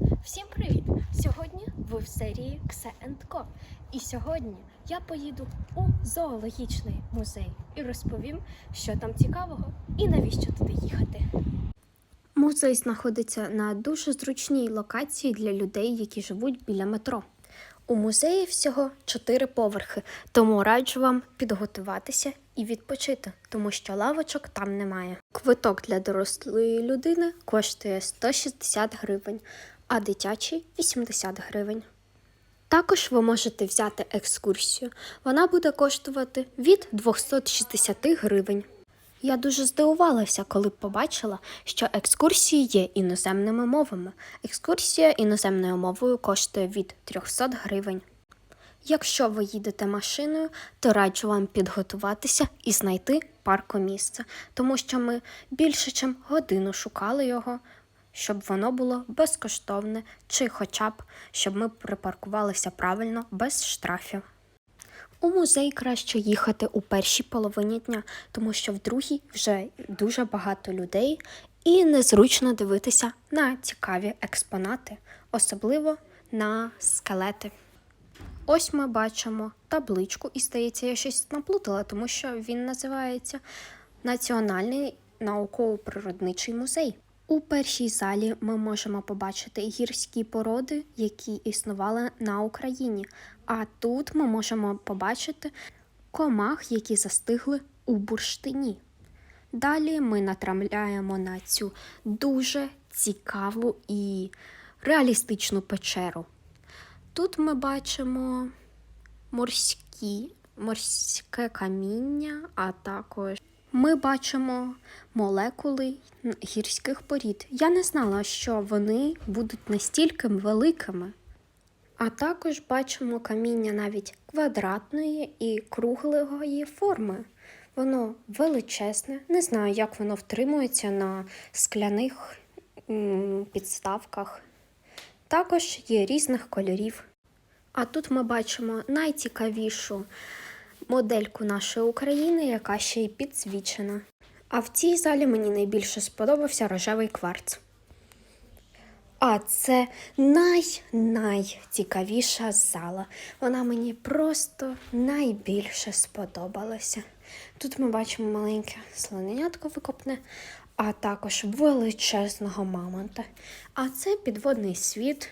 Всім привіт! Сьогодні ви в серії Ксе Co. І сьогодні я поїду у зоологічний музей і розповім, що там цікавого і навіщо туди їхати. Музей знаходиться на дуже зручній локації для людей, які живуть біля метро. У музеї всього чотири поверхи, тому раджу вам підготуватися і відпочити, тому що лавочок там немає. Квиток для дорослої людини коштує 160 гривень, а дитячий 80 гривень. Також ви можете взяти екскурсію. Вона буде коштувати від 260 гривень. Я дуже здивувалася, коли побачила, що екскурсії є іноземними мовами. Екскурсія іноземною мовою коштує від 300 гривень. Якщо ви їдете машиною, то раджу вам підготуватися і знайти паркомісце, тому що ми більше, ніж годину шукали його, щоб воно було безкоштовне, чи хоча б щоб ми припаркувалися правильно без штрафів. У музей краще їхати у першій половині дня, тому що в другій вже дуже багато людей і незручно дивитися на цікаві експонати, особливо на скелети. Ось ми бачимо табличку, і здається, я щось наплутала, тому що він називається Національний науково-природничий музей. У першій залі ми можемо побачити гірські породи, які існували на Україні. А тут ми можемо побачити комах, які застигли у бурштині. Далі ми натрапляємо на цю дуже цікаву і реалістичну печеру. Тут ми бачимо морські, морське каміння, а також ми бачимо молекули гірських порід. Я не знала, що вони будуть настільки великими. А також бачимо каміння навіть квадратної і круглої форми. Воно величезне, не знаю, як воно втримується на скляних підставках. Також є різних кольорів. А тут ми бачимо найцікавішу модельку нашої України, яка ще й підсвічена. А в цій залі мені найбільше сподобався рожевий кварц. А це най-найцікавіша зала. Вона мені просто найбільше сподобалася. Тут ми бачимо маленьке слоненятко викопне, а також величезного мамонта. А це підводний світ.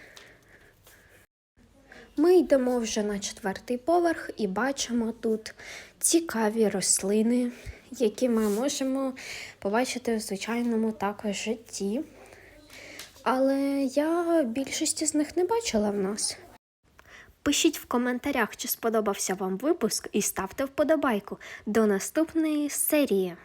Ми йдемо вже на четвертий поверх і бачимо тут цікаві рослини, які ми можемо побачити в звичайному також житті. Але я більшості з них не бачила в нас. Пишіть в коментарях, чи сподобався вам випуск, і ставте вподобайку. До наступної серії.